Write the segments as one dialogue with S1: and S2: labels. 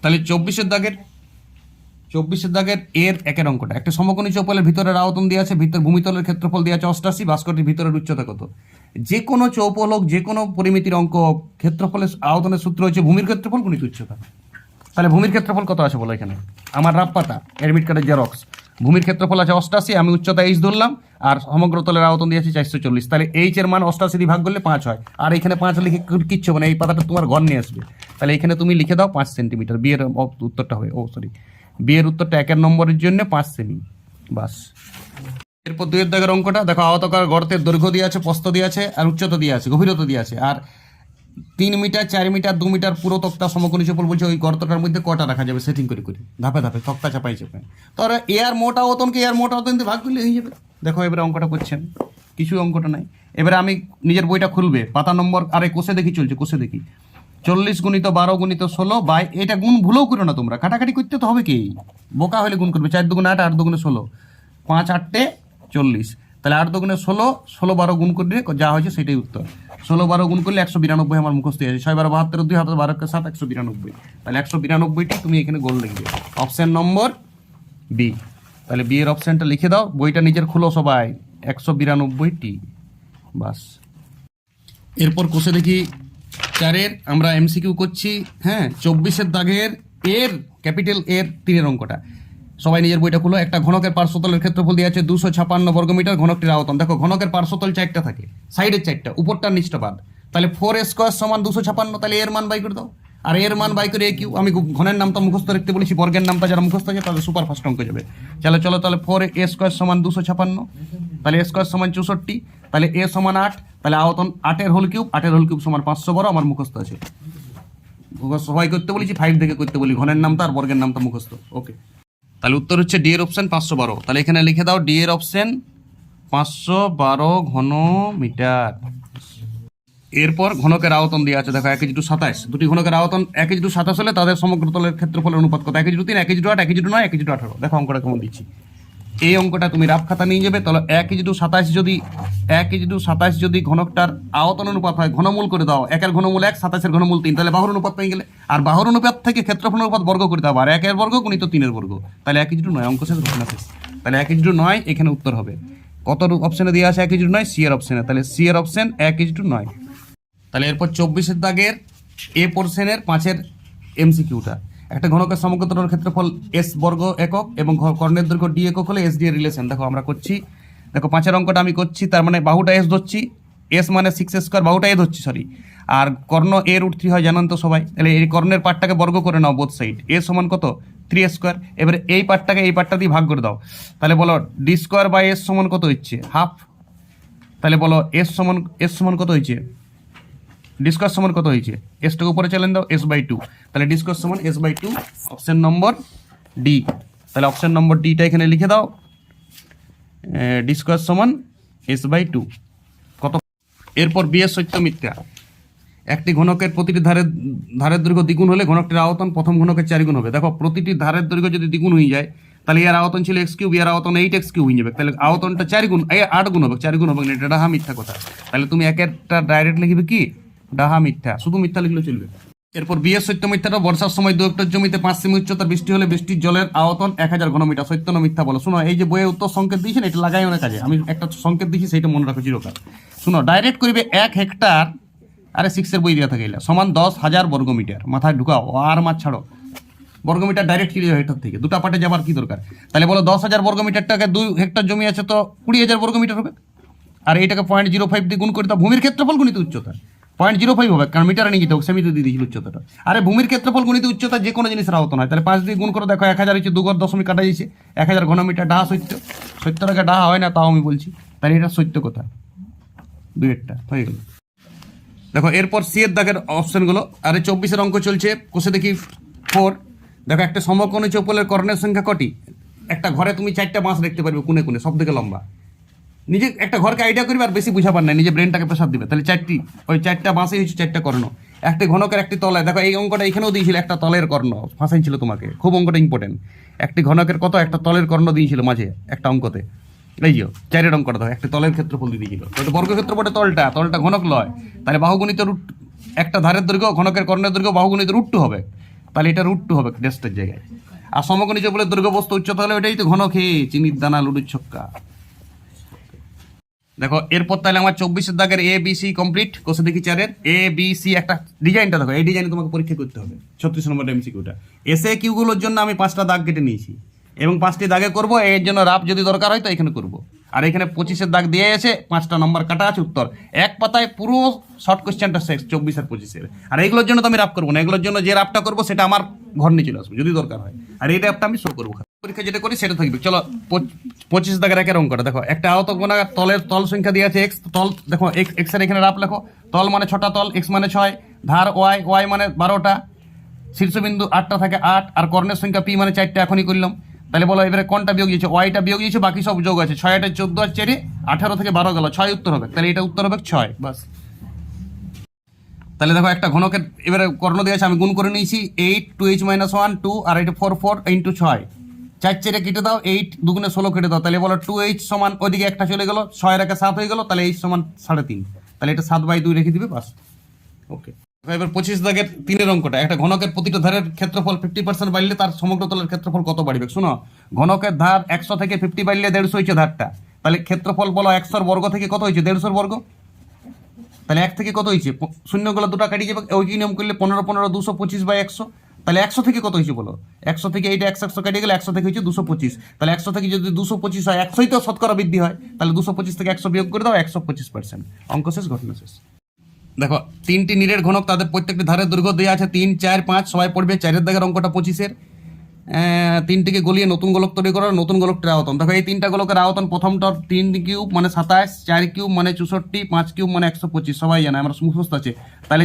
S1: তাহলে চব্বিশের দাগের চব্বিশের দাগের এর একের অঙ্কটা। একটা সমকোণী চৌপলের ভিতরে আওতন দিয়ে আছে, ভিতর ভূমিতলের ক্ষেত্রফল দিয়ে আছে, অষ্টাশি ভাস্করটির ভিতরের উচ্চতা কত? যে কোনো চৌপল হোক, যে কোনো পরিমিতির অঙ্ক ক্ষেত্রফলের আওতনের সূত্র হচ্ছে ভূমির ক্ষেত্রফল, গুণিত উচ্চতা। তাহলে ভূমির ক্ষেত্রফল কত আছে বলো এখানে? আমার রাপ পাতা অ্যাডমিট কার্ডের জেরক্স। ভূমির ক্ষেত্রফল আছে অষ্টাশি, আমি উচ্চতা এইচ ধরলাম, আর সমগ্র তলের আয়তন দিয়েছি চারশো চল্লিশ। তাহলে এইচ এর মান অষ্টাশি দিয়ে ভাগ করলে পাঁচ হয়। আর এখানে পাঁচ লিখে কিচ্ছু মানে এই পাতাটা তোমার ঘর নিয়ে আসবে। তাহলে এখানে তুমি লিখে দাও পাঁচ সেন্টিমিটার। বিয়ের উত্তরটা হবে, ও সরি বিয়ের উত্তরটা একের নম্বরের জন্য পাঁচ সেমি। বাস। এরপর দুইয়ের দাগের অঙ্কটা, দেখো আওতাকার গর্তের দৈর্ঘ্য দিয়ে আছে, প্রস্থ দিয়ে আছে, আর উচ্চতা দিয়ে আছে, গভীরতা দিয়ে আছে। আর তিন মিটার, চার মিটার, দু মিটার পুরো তক্তা সমকোণী চপল বলছে, ওই গর্তটার মধ্যে কটা রাখা যাবে? সেটিং করে করে। ধাপে ধাপে, তক্তা চাপাই চাপাই। তো আর এয়ার মোটা অতনকে এয়ার মোটা অতন ভাগ করলে হয়ে যাবে। দেখো, এবারে অঙ্কটা করছেন। কিছু অঙ্কটা নাই। এবারে আমি নিজের বইটা খুলবে। পাতা নম্বর আরে, কোষে দেখি চলছে, কোষে দেখি। চল্লিশ গুণিত বারো গুণিত ষোলো বাই, এটা গুণ ভুলেও করো না তোমরা। কাটাকাটি করতে তো হবে কি? বোকা হলে গুণ করবে। চার দুগুণে আট আট দুগুণে ষোলো। পাঁচ আটটে চল্লিশ। তাহলে আট দুগুণে ষোলো ষোলো বারো গুণ করলে যা হয়েছে সেটাই উত্তর। ষোলো বারো গুণ করলে একশো বিরানব্বই আমার মুখস্থ আছে ছয় বারো বাহাত্তর, দুই হাজার বারো সাত, একশো বিরানব্বই। তাহলে একশো বিরানব্বইটি তুমি এখানে গোল লিখবে অপশান নম্বর বি। তাহলে বি এর অপশনটা লিখে দাও। বইটা নিজের খুলো সবাই। একশো বিরানব্বইটি। বাস। এরপর কোষে দেখি চারের, আমরা এমসিকিউ করছি হ্যাঁ চব্বিশের দাগের এর, ক্যাপিটাল এর তিনের অঙ্কটা। সবাই নিজের বইটা খুলো। একটা ঘনকের পার্শ্বতলের ক্ষেত্রফল দিয়ে আছে দুশো ছাপান্ন বর্গমিটার ঘনকটির আয়তন। দেখো, ঘনকের পার্শ্বতল চারটা থাকে, সাইডের চারটা উপরটা নিচটা বাদ তাহলে ফোর স্কোয়ার সমান দুশো ছাপান্ন, তাহলে এর মান বাই করে দাও। আর এর মান বাই করে এ কিউ আমি ঘনের নামটা মুখস্থ রাখতে বলেছি, বর্গের নামটা যারা মুখস্থ আছে তাদের সুপার ফাস্ট অঙ্ক যাবে। চলো চলো, তাহলে ফোর এ স্কোয়ার সমান দুশো ছাপান্ন, তাহলে এ স্কোয়ার সমান চৌষট্টি, তাহলে এ সমান আট, তাহলে আয়তন আটের হোল কিউব আটের হোল কিউব সমান পাঁচশো বড়, আমার মুখস্থ আছে। সবাই করতে বলেছি ফাইভ থেকে করতে বলি, ঘনের নামটা আর বর্গের নামটা মুখস্থ। ওকে তাহলে উত্তর হচ্ছে ডি এর অপশন পাঁচশো বারো। তাহলে এখানে লিখে দাও ডি এর অপশন পাঁচশো বারো ঘন মিটার এরপর ঘনকের আয়তন দেওয়া আছে, দেখো এক কেজি টু সাতাশ দুটি ঘনকের আয়তন এক ইজ টু সাতাশ হলে তাদের সমগ্র তলের ক্ষেত্রফলের অনুপাত কত? এক ইজ টু তিন, এক ইজ টু আট, এক ইজ টু নয়, এক ইজ টু আঠারো। দেখো অঙ্কটা কেমন দিচ্ছি। এই অঙ্কটা তুমি রাফ খাতা নিয়ে যাবে তাহলে এক ইজ টু সাতাশ যদি, এক ইজ টু সাতাশ যদি ঘনকটার আয়তন অনুপাত হয়, ঘনমূল করে দাও। একের ঘনমূল এক সাতাশের ঘনমূল তিন, তাহলে বাহুর অনুপাত পেয়ে গেলে। আর বাহুর অনুপাত থেকে ক্ষেত্রফল অনুপাত বর্গ করে দাও, আর একের বর্গ গুণিত তিনের বর্গ। তাহলে এক ইজ টু নয়, অঙ্ক শেষ ঘটনা তাহলে এক ইজ টু নয়, এখানে উত্তর হবে। কত অপশনে দেওয়া আছে এক ইজ টু নয়? সি এর অপশনে তাহলে সি এর অপশন এক ইজ টু নয়। তাহলে এরপর চব্বিশের দাগের এ পোর্শনের পাঁচের এমসিকিউটা একটা ঘনকের সমগ্রতর ক্ষেত্রফল এস বর্গ একক এবং কর্ণের দৈর্ঘ্য ডি একক হলে এস ডি এর রিলেশন দেখো আমরা করছি। দেখো পাঁচের অঙ্কটা আমি করছি, তার মানে বাহুটা এস ধরছি। এস মানে সিক্স স্কোয়ার বাহুটা এ ধরছি সরি আর কর্ণ এ রুট থ্রি হয়, জানান তো সবাই? তাহলে এই কর্ণের পার্টটাকে বর্গ করে নাও বোথ সাইড এ সমান কত? থ্রি স্কোয়ার এবারে এই পার্টটাকে এই পার্টটা দিয়ে ভাগ করে দাও। তাহলে বলো ডি স্কোয়ার বাই এস সমান কত হচ্ছে? হাফ তাহলে বলো এস সমান এস সমান কত হয়েছে? ডিসকাস সমান কত হয়েছে? এসটাকে উপরে চালেন দাও এস বাই টু তাহলে ডিসকাস সমান এস বাই টু অপশন নম্বর ডি তাহলে অপশন নম্বর ডিটা এখানে লিখে দাও। ডিসকাস সমান এস বাই টু কত? এরপর বিয়ের সত্য মিথ্যা। একটি ঘনকের প্রতিটি ধারের ধারের দৈর্ঘ্য দ্বিগুণ হলে ঘনকটির আয়তন প্রথম ঘনকের চারিগুণ হবে। দেখো, প্রতিটি ধারের দৈর্ঘ্য যদি দ্বিগুণ হয়ে যায়, তাহলে এর আয়তন ছিল এক্স কিউব এর আয়তন এইট এক্স কিউব হয়ে যাবে। তাহলে আয়তনটা চারিগুণ এই আট গুণ হবে, চার গুণ হবে না এটা ডাহা মিথ্যা কথা। তাহলে তুমি একটা ডাইরেক্ট লিখবে কি? ডাহা মিথ্যা, শুধু মিথ্যা লিখলে চলবে। এরপর বিয়ের সত্য মিথ্যাটা, বর্ষার সময় দু হেক্টর জমিতে পাঁচ সেমি উচ্চতার বৃষ্টি হলে বৃষ্টির জলের আয়তন এক হাজার ঘনমিটার, সত্য মিথ্যা বলো। শোনো, এই যে বইয়ে উত্তর সংকেত দিয়েছেন, এটা লাগাই অনেক কাজে। আমি একটা সংকেত দিয়েছি, সেইটা মনে রাখো চিরকাল। শোনো ডাইরেক্ট করবে এক হেক্টার, আরে সিক্সের বই দেওয়া থাকে সমান দশ হাজার বর্গমিটার। মাথায় ঢুকাও, আর মাছ ছাড়ো। বর্গমিটার ডাইরেক্ট কিনে হেক্টর থেকে। দুটা পাটে যাবার কি দরকার? তাহলে বলো, দশ হাজার বর্গমিটারটাকে দুই হেক্টর জমি আছে তো কুড়ি হাজার বর্গমিটার হবে? আর এইটাকে পয়েন্ট জিরো ফাইভ দিয়ে গুণ করে দাও ভূমির ক্ষেত্রফল গুণিত উচ্চতা। পয়েন্ট জিরো ফাইভ হবে, কারণ মিটারে নিয়ে যেতে হোক সেমিতে দিয়ে দিয়েছিল উচ্চতাটা। আরে ভূমির ক্ষেত্রফল গুণিত উচ্চতা যে কোনো জিনিসের আওতন হয় তাহলে পাঁচ দিয়ে গুণ করে, দেখো এক হাজার হচ্ছে দুগর দশমিক কাটা যাচ্ছে এক হাজার ঘনমিটার ডাহা সত্য। সত্য টাকা ডাহা হয় না, তাও আমি বলছি। তাহলে এটা সত্য কথা। দুই একটা হয়ে গেল। দেখো, এরপর সি এর দাগের অপশনগুলো। আরে চব্বিশের অঙ্ক চলছে, কোষে দেখি ফোর। দেখো, একটা সমকোণী চৌপলের কর্ণের সংখ্যা কটি? একটা ঘরে তুমি চারটা বাঁশ দেখতে পারবে কোনে কোনে সব থেকে লম্বা। নিজে একটা ঘরকে আইডিয়া করবে আর বেশি বুঝাবার নাই নিজে ব্রেনটাকে প্রেসার দিবে। তাহলে চারটি, ওই চারটা বাঁশেই হচ্ছে চারটা কর্ণ। একটি ঘনকের একটি তলায়, দেখো এই অঙ্কটা এখানেও দিয়েছিল একটা তলের কর্ণ, ফাঁসাইছিল তোমাকে, খুব অঙ্কটা ইম্পর্টেন্ট একটি ঘনকের কত, একটা তলের কর্ণ দিয়েছিল মাঝে, একটা অঙ্কতে। এই যে, চারের অঙ্কটা দেখো, একটা তলের ক্ষেত্রফল দিয়ে দিয়েছিল। ওটা বর্গক্ষেত্র বটে তলটা তলটা ঘনক লয়। তাহলে বাহুগণিত রুট, একটা ধারের দৈর্ঘ্য, ঘনকের কর্ণের দৈর্ঘ্য বাহুগণিত রুট টু হবে। তাহলে এটা রুট টু হবে ডেস্টের জায়গায়। আর সমকোণী চৌপলের দৈর্ঘ্য বস্তু উচ্চতা হলে ওটাই তো ঘন খেয়ে চিনির দানা, লুডুর ছক্কা। দেখো, এরপর তাহলে আমার চব্বিশের দাগের এ বি সি কমপ্লিট কোষে দেখি চারের। এ বি সি একটা ডিজাইনটা দেখো, এই ডিজাইনে তোমাকে পরীক্ষা করতে হবে, ছত্রিশ নম্বর এমসিকিউটা এসে কিউগুলোর জন্য আমি পাঁচটা দাগ কেটে নিয়েছি, এবং পাঁচটি দাগে করব, এর জন্য রাফ যদি দরকার হয় তো এখানে করব। আর এখানে পঁচিশের দাগ দিয়ে এসে পাঁচটা নম্বর কাটা আছে উত্তর। এক পাতায় পুরো শর্ট কোয়েশ্চেনটা শেষ চব্বিশ আর পঁচিশের। আর এগুলোর জন্য তো আমি রাফ করব না, এগুলোর জন্য যে রাফটা করব, সেটা আমার ঘর নিয়ে চলে আসব, যদি দরকার হয়। আর এই রাফটা আমি শো করব। পরীক্ষা যেটা করি সেটা থাকবে। চলো, পঁচ- পঁচিশ দাগের একের অঙ্কটা দেখো। একটা আহত গোনাগার তলের তল সংখ্যা দিয়ে আছে এক্স তল, দেখো এক্স এক্স এখানে রাপ লেখো। তল মানে ছটা তল এক্স মানে ছয়, ধার ওয়াই ওয়াই মানে বারোটা, শীর্ষবিন্দু আটটা থাকে আট, আর কর্ণের সংখ্যা পি মানে চারটে, এখনই করলাম। তাহলে বলো, এবারে কোনটা বিয়োগ দিয়েছে? ওয়াইটা বিয়োগ দিয়েছে, বাকি সব যোগ আছে। ছয় আটে চোদ্দ আর চারি আঠারো থেকে বারো গেল। ছয় উত্তর হবে। তাহলে এটা উত্তর হবে ছয়, বাস। তাহলে দেখো, একটা ঘনকের এবারে কর্ণ দিয়েছে আমি গুণ করে নিয়েছি eight two H minus one two আর এটা ফোর ফোর ইন্টু ছয়। চার চেরে কেটে দাও এইট দুগুণে ষোলো কেটে দাও, তাহলে বলো টু এইচ সমান ওইদিকে একটা চলে গেলো, ছয় রেখে সাত হয়ে গেলো, তাহলে এইচ সমান সাড়ে তিন। তাহলে এটা সাত বাই দুই রেখে দিবে, বাস। ওকে এবার পঁচিশ দাগের তিনের অঙ্কটা, একটা ঘনকের প্রতিটা ধারের ক্ষেত্রফল ফিফটি পার্সেন্ট বাড়লে তার সমগ্র তলের ক্ষেত্রফল কত বাড়বে? শোনো, ঘনকের ধার একশো থেকে ফিফটি বাড়লে দেড়শো হয়েছে ধারটা, তাহলে ক্ষেত্রফল বলো একশোর বর্গ থেকে কত হয়েছে? দেড়শোর বর্গ? তাহলে এক থেকে কত হয়েছে? শূন্যগুলো দুটো কাটিয়ে যাবে, ওই কি নিয়ম করলে পনেরো পনেরো, দুশো, পঁচিশ বাই একশো। তাহলে একশো থেকে কত হয়েছে বলো? একশো থেকে এইটা একশো একশো কাটিয়ে গেলে একশো থেকে হয়েছে দুশো পঁচিশ। তাহলে একশো থেকে যদি দুশো পঁচিশ হয়, একশোই তো শতকরা বৃদ্ধি হয়। তাহলে দুশো পঁচিশ থেকে একশো বিয়োগ করে দাও, একশো পঁচিশ পার্সেন্ট অঙ্ক শেষ, ঘটনা শেষ। দেখো, তিনটি নীরের ঘনক তাদের প্রত্যেকটি ধারের দৈর্ঘ্য দেওয়া আছে তিন, চার, পাঁচ, সবাই পড়বে চারের দাগের অঙ্কটা পঁচিশের। তিনটিকে গলিয়ে নতুন গোলক তৈরি করার নতুন গোলকটির আয়তন। দেখো, এই তিনটা গোলকের আয়তন প্রথমটার তিন কিউব মানে সাতাশ, চার কিউব মানে চৌষট্টি, পাঁচ কিউব মানে একশো পঁচিশ। সবাই জানে, আমরা মুখস্থ আছে। তাহলে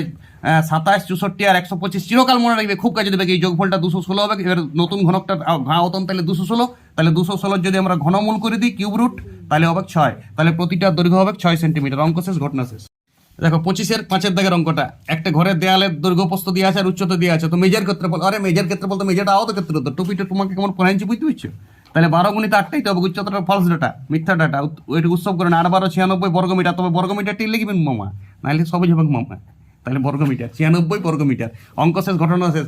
S1: সাতাশ, চৌষট্টি আর একশো পঁচিশ চিরকাল মনে রাখবে, খুব কাজে দেবে এই যোগফলটা দুশো ষোলো হবে। এবার নতুন ঘনকটার আয়তন তাহলে দুশো ষোলো। তাহলে দুশো ষোলোর যদি আমরা ঘনমূল করে দিই, কিউব রুট, তাহলে হবে ছয়। তাহলে প্রতিটা দৈর্ঘ্য হবে ছয় সেন্টিমিটার। অঙ্ক শেষ, ঘটনা শেষ। দেখো, পঁচিশের পাঁচের দাগের অঙ্কটা। একটা ঘরের দেয়ালের দৈর্ঘ্য প্রস্থ দিয়ে আছে আর উচ্চতা দিয়ে আছে। তো মেজর ক্ষেত্রফল আরে মেজর ক্ষেত্রে বলতো মেজরটা আহত ক্ষেত্রে তো। টুপিটা তোমাকে কেমন পড়াইছি বুঝতে পারছ? তাহলে বারো গুণিত আটটাই তো হবে, উচ্চতাটা ফলস ডাটা মিথ্যা ডাটা ওইটা উৎসব করে না, আর বারো ছিয়ানব্বই বর্গমিটার। তবে বর্গমিটারটি লিখবেন মামা নাহলে সবুজ হবে মামা তাহলে বর্গমিটার, ছিয়ানব্বই বর্গমিটার। অঙ্ক শেষ, ঘটনা শেষ।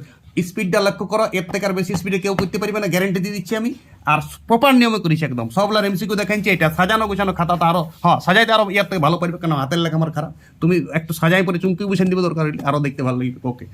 S1: স্পিডটা লক্ষ্য করো, এর থেকে আর বেশি স্পিডে কেউ করতে পারবে না গ্যারেন্টি দিয়ে দিচ্ছি আমি। আর প্রপার নিয়মে করিস একদম। সবলার এমসিকিউ দেখাইছি, এটা সাজানো গোছানো, খাতা তো আরও হ্যাঁ সাজাইতে আরও ইয়ার থেকে ভালো পারবে কেন হাতের লেখা আমার খারাপ। তুমি একটু সাজাই পরে চুমকি বুঝে দিবে দরকার আরও দেখতে ভালো লাগবে ওকে